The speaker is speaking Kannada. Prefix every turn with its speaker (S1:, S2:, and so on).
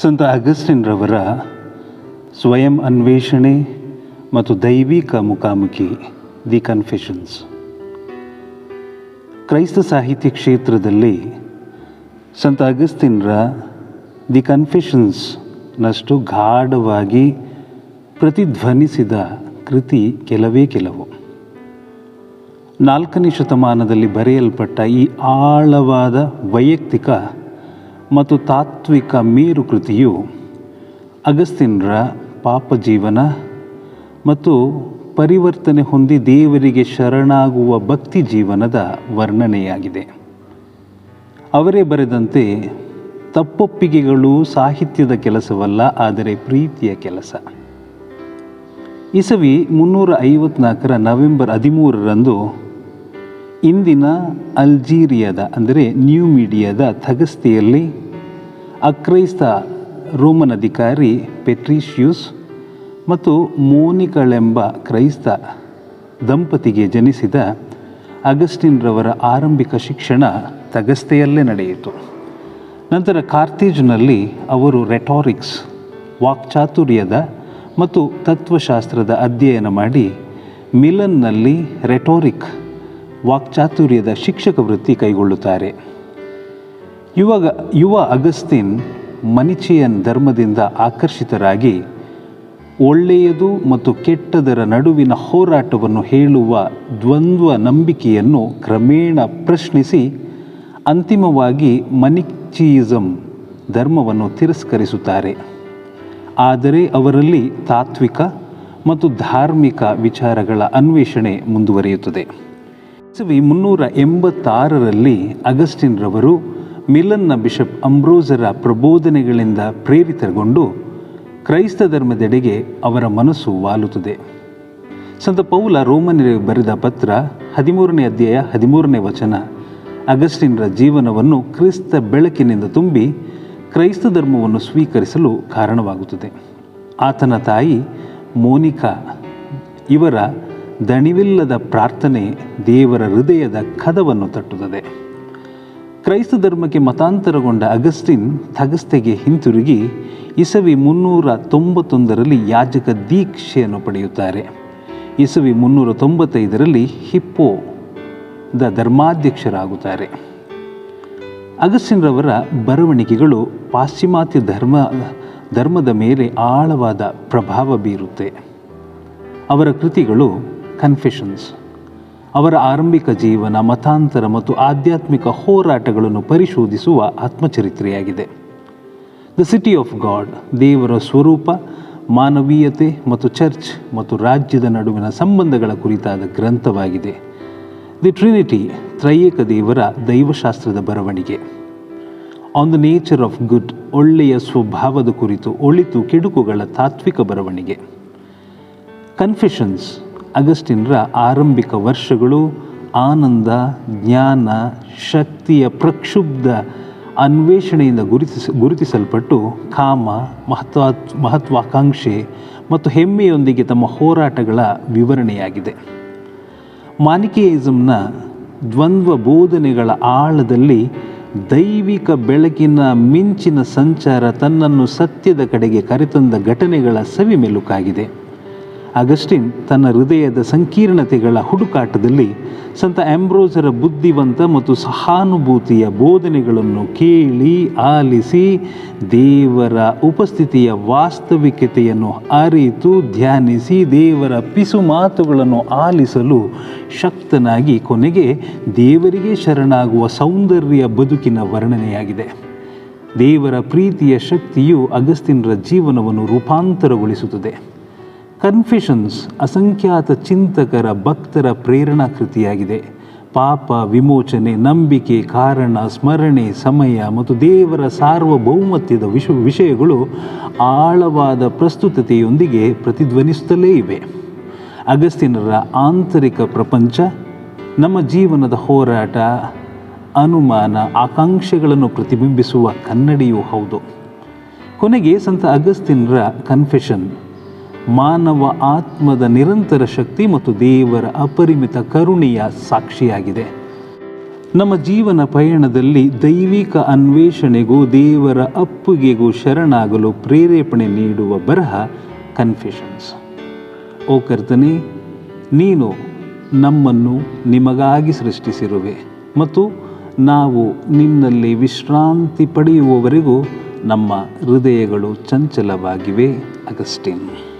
S1: ಸಂತ ಅಗಸ್ಟಿನ್ರವರ ಸ್ವಯಂ ಅನ್ವೇಷಣೆ ಮತ್ತು ದೈವಿಕ ಮುಖಾಮುಖಿ, ದಿ ಕನ್ಫೆಷನ್ಸ್. ಕ್ರೈಸ್ತ ಸಾಹಿತ್ಯ ಕ್ಷೇತ್ರದಲ್ಲಿ ಸಂತ ಅಗಸ್ತಿನ್ರ ದಿ ಕನ್ಫೆಷನ್ಸ್ನಷ್ಟು ಗಾಢವಾಗಿ ಪ್ರತಿಧ್ವನಿಸಿದ ಕೃತಿ ಕೆಲವೇ ಕೆಲವು. ನಾಲ್ಕನೇ ಶತಮಾನದಲ್ಲಿ ಬರೆಯಲ್ಪಟ್ಟ ಈ ಆಳವಾದ ವೈಯಕ್ತಿಕ ಮತ್ತು ತಾತ್ವಿಕ ಮೀರು ಕೃತಿಯು ಅಗಸ್ತಿನ್ರ ಪಾಪ ಜೀವನ ಮತ್ತು ಪರಿವರ್ತನೆ ಹೊಂದಿ ದೇವರಿಗೆ ಶರಣಾಗುವ ಭಕ್ತಿ ಜೀವನದ ವರ್ಣನೆಯಾಗಿದೆ. ಅವರೇ ಬರೆದಂತೆ, ತಪ್ಪೊಪ್ಪಿಗೆಗಳು ಸಾಹಿತ್ಯದ ಕೆಲಸವಲ್ಲ, ಆದರೆ ಪ್ರೀತಿಯ ಕೆಲಸ. ಇಸವಿ ಮುನ್ನೂರ ಐವತ್ನಾಲ್ಕರ ನವೆಂಬರ್ ಹದಿಮೂರರಂದು ಇಂದಿನ ಅಲ್ಜೀರಿಯಾದ, ಅಂದರೆ ನ್ಯೂ ಮೀಡಿಯಾದ ಥಗಸ್ತಿಯಲ್ಲಿ ಅಕ್ರೈಸ್ತ ರೋಮನ್ ಅಧಿಕಾರಿ ಪೆಟ್ರಿಷ್ಯೂಸ್ ಮತ್ತು ಮೋನಿಕಳೆಂಬ ಕ್ರೈಸ್ತ ದಂಪತಿಗೆ ಜನಿಸಿದ ಅಗಸ್ಟಿನ್ರವರ ಆರಂಭಿಕ ಶಿಕ್ಷಣ ತಗಸ್ತೆಯಲ್ಲೇ ನಡೆಯಿತು. ನಂತರ ಕಾರ್ತೇಜ್ನಲ್ಲಿ ಅವರು ರೆಟಾರಿಕ್ಸ್, ವಾಕ್ಚಾತುರ್ಯದ ಮತ್ತು ತತ್ವಶಾಸ್ತ್ರದ ಅಧ್ಯಯನ ಮಾಡಿ ಮಿಲನ್ನಲ್ಲಿ ರೆಟೋರಿಕ್, ವಾಕ್ಚಾತುರ್ಯದ ಶಿಕ್ಷಕ ವೃತ್ತಿ ಕೈಗೊಳ್ಳುತ್ತಾರೆ. ಯುವಾಗ, ಯುವ ಅಗಸ್ತಿನ್ ಮನಿಚಿಯನ್ ಧರ್ಮದಿಂದ ಆಕರ್ಷಿತರಾಗಿ ಒಳ್ಳೆಯದು ಮತ್ತು ಕೆಟ್ಟದರ ನಡುವಿನ ಹೋರಾಟವನ್ನು ಹೇಳುವ ದ್ವಂದ್ವ ನಂಬಿಕೆಯನ್ನು ಕ್ರಮೇಣ ಪ್ರಶ್ನಿಸಿ ಅಂತಿಮವಾಗಿ ಮನಿಚಿಯಿಸಮ್ ಧರ್ಮವನ್ನು ತಿರಸ್ಕರಿಸುತ್ತಾರೆ. ಆದರೆ ಅವರಲ್ಲಿ ತಾತ್ವಿಕ ಮತ್ತು ಧಾರ್ಮಿಕ ವಿಚಾರಗಳ ಅನ್ವೇಷಣೆ ಮುಂದುವರಿಯುತ್ತದೆ. ಇಸವಿ ಮುನ್ನೂರ ಎಂಬತ್ತಾರರಲ್ಲಿ ಅಗಸ್ಟಿನ್ರವರು ಮಿಲನ್ನ ಬಿಷಪ್ ಅಂಬ್ರೋಸರ ಪ್ರಬೋಧನೆಗಳಿಂದ ಪ್ರೇರಿತಗೊಂಡು ಕ್ರೈಸ್ತ ಧರ್ಮದೆಡೆಗೆ ಅವರ ಮನಸ್ಸು ವಾಲುತ್ತದೆ. ಸಂತ ಪೌಲ ರೋಮನಿಗೆ ಬರೆದ ಪತ್ರ ಹದಿಮೂರನೇ ಅಧ್ಯಾಯ ಹದಿಮೂರನೇ ವಚನ, ಅಗಸ್ಟಿನ್ರ ಜೀವನವನ್ನು ಕ್ರಿಸ್ತ ಬೆಳಕಿನಿಂದ ತುಂಬಿ ಕ್ರೈಸ್ತ ಧರ್ಮವನ್ನು ಸ್ವೀಕರಿಸಲು ಕಾರಣವಾಗುತ್ತದೆ. ಆತನ ತಾಯಿ ಮೋನಿಕಾ, ಇವರ ದಣಿವಿಲ್ಲದ ಪ್ರಾರ್ಥನೆ ದೇವರ ಹೃದಯದ ಕದವನ್ನು ತಟ್ಟುತ್ತದೆ. ಕ್ರೈಸ್ತ ಧರ್ಮಕ್ಕೆ ಮತಾಂತರಗೊಂಡ ಅಗಸ್ಟಿನ್ ಥಗಸ್ತೆಗೆ ಹಿಂತಿರುಗಿ ಇಸವಿ ಮುನ್ನೂರ ತೊಂಬತ್ತೊಂದರಲ್ಲಿ ಯಾಜಕ ದೀಕ್ಷೆಯನ್ನು ಪಡೆಯುತ್ತಾರೆ. ಇಸವಿ ಮುನ್ನೂರ ತೊಂಬತ್ತೈದರಲ್ಲಿ ಹಿಪ್ಪೋ ದ ಧರ್ಮಾಧ್ಯಕ್ಷರಾಗುತ್ತಾರೆ. ಅಗಸ್ಟಿನ್ರವರ ಬರವಣಿಗೆಗಳು ಪಾಶ್ಚಿಮಾತ್ಯ ಧರ್ಮ, ಧರ್ಮದ ಮೇಲೆ ಆಳವಾದ ಪ್ರಭಾವ ಬೀರುತ್ತೆ. ಅವರ ಕೃತಿಗಳು ಕನ್ಫೆಷನ್ಸ್ ಅವರ ಆರಂಭಿಕ ಜೀವನ, ಮತಾಂತರ ಮತ್ತು ಆಧ್ಯಾತ್ಮಿಕ ಹೋರಾಟಗಳನ್ನು ಪರಿಶೋಧಿಸುವ ಆತ್ಮಚರಿತ್ರೆಯಾಗಿದೆ. ದ ಸಿಟಿ ಆಫ್ ಗಾಡ್ ದೇವರ ಸ್ವರೂಪ, ಮಾನವೀಯತೆ ಮತ್ತು ಚರ್ಚ್ ಮತ್ತು ರಾಜ್ಯದ ನಡುವಿನ ಸಂಬಂಧಗಳ ಕುರಿತಾದ ಗ್ರಂಥವಾಗಿದೆ. ದಿ ಟ್ರಿನಿಟಿ ತ್ರೈಯಕ ದೇವರ ದೈವಶಾಸ್ತ್ರದ ಬರವಣಿಗೆ. On the nature of good ಒಳ್ಳೆಯ ಸ್ವಭಾವದ ಕುರಿತು ಒಳಿತು, ಕೆಡುಕುಗಳ ತಾತ್ವಿಕ ಬರವಣಿಗೆ. ಕನ್ಫೆಷನ್ಸ್ ಅಗಸ್ಟಿನ್ರ ಆರಂಭಿಕ ವರ್ಷಗಳು ಆನಂದ, ಜ್ಞಾನ, ಶಕ್ತಿಯ ಪ್ರಕ್ಷುಬ್ಧ ಅನ್ವೇಷಣೆಯಿಂದ ಗುರುತಿಸ, ಗುರುತಿಸಲ್ಪಟ್ಟು ಕಾಮ ಮಹತ್ವಾ ಮಹತ್ವಾಕಾಂಕ್ಷೆ ಮತ್ತು ಹೆಮ್ಮೆಯೊಂದಿಗೆ ತಮ್ಮ ಹೋರಾಟಗಳ ವಿವರಣೆಯಾಗಿದೆ. ಮಾನಿಕೇಯಿಸಮ್ನ ದ್ವಂದ್ವ ಬೋಧನೆಗಳ ಆಳದಲ್ಲಿ ದೈವಿಕ ಬೆಳಕಿನ ಮಿಂಚಿನ ಸಂಚಾರ ತನ್ನನ್ನು ಸತ್ಯದ ಕಡೆಗೆ ಕರೆತಂದ ಘಟನೆಗಳ ಸವಿಮೆಲುಕಾಗಿದೆ. ಅಗಸ್ಟಿನ್ ತನ್ನ ಹೃದಯದ ಸಂಕೀರ್ಣತೆಗಳ ಹುಡುಕಾಟದಲ್ಲಿ ಸಂತ ಆಂಬ್ರೋಸರ ಬುದ್ಧಿವಂತ ಮತ್ತು ಸಹಾನುಭೂತಿಯ ಬೋಧನೆಗಳನ್ನು ಕೇಳಿ ಆಲಿಸಿ ದೇವರ ಉಪಸ್ಥಿತಿಯ ವಾಸ್ತವಿಕತೆಯನ್ನು ಅರಿತು ಧ್ಯಾನಿಸಿ ದೇವರ ಪಿಸು ಮಾತುಗಳನ್ನು ಆಲಿಸಲು ಶಕ್ತನಾಗಿ ಕೊನೆಗೆ ದೇವರಿಗೆ ಶರಣಾಗುವ ಸೌಂದರ್ಯ ಬದುಕಿನ ವರ್ಣನೆಯಾಗಿದೆ. ದೇವರ ಪ್ರೀತಿಯ ಶಕ್ತಿಯು ಅಗಸ್ತಿನ್ರ ಜೀವನವನ್ನು ರೂಪಾಂತರಗೊಳಿಸುತ್ತದೆ. ಕನ್ಫೆಷನ್ಸ್ ಅಸಂಖ್ಯಾತ ಚಿಂತಕರ ಭಕ್ತರ ಪ್ರೇರಣಾ ಕೃತಿಯಾಗಿದೆ. ಪಾಪ, ವಿಮೋಚನೆ, ನಂಬಿಕೆ, ಕಾರಣ, ಸ್ಮರಣೆ, ಸಮಯ ಮತ್ತು ದೇವರ ಸಾರ್ವಭೌಮತ್ವದ ವಿಷ, ವಿಷಯಗಳು ಆಳವಾದ ಪ್ರಸ್ತುತತೆಯೊಂದಿಗೆ ಪ್ರತಿಧ್ವನಿಸುತ್ತಲೇ ಇವೆ. ಅಗಸ್ತಿನರ ಆಂತರಿಕ ಪ್ರಪಂಚ, ನಮ್ಮ ಜೀವನದ ಹೋರಾಟ, ಅನುಮಾನ, ಆಕಾಂಕ್ಷೆಗಳನ್ನು ಪ್ರತಿಬಿಂಬಿಸುವ ಕನ್ನಡಿಯೂ ಹೌದು. ಕೊನೆಗೆ ಸಂತ ಅಗಸ್ತಿನರ ಕನ್ಫೆಷನ್ ಮಾನವ ಆತ್ಮದ ನಿರಂತರ ಶಕ್ತಿ ಮತ್ತು ದೇವರ ಅಪರಿಮಿತ ಕರುಣೆಯ ಸಾಕ್ಷಿಯಾಗಿದೆ. ನಮ್ಮ ಜೀವನ ಪಯಣದಲ್ಲಿ ದೈವಿಕ ಅನ್ವೇಷಣೆಗೂ ದೇವರ ಅಪ್ಪುಗೆಗೂ ಶರಣಾಗಲು ಪ್ರೇರೇಪಣೆ ನೀಡುವ ಬರಹ ಕನ್ಫೆಷನ್ಸ್ ಓ ಕರ್ತನೆ, ನೀನು ನಮ್ಮನ್ನು ನಿಮಗಾಗಿ ಸೃಷ್ಟಿಸಿರುವೆ ಮತ್ತು ನಾವು ನಿನ್ನಲ್ಲಿ ವಿಶ್ರಾಂತಿ ಪಡೆಯುವವರೆಗೂ ನಮ್ಮ ಹೃದಯಗಳು ಚಂಚಲವಾಗಿವೆ ಅಗಸ್ಟಿನ್.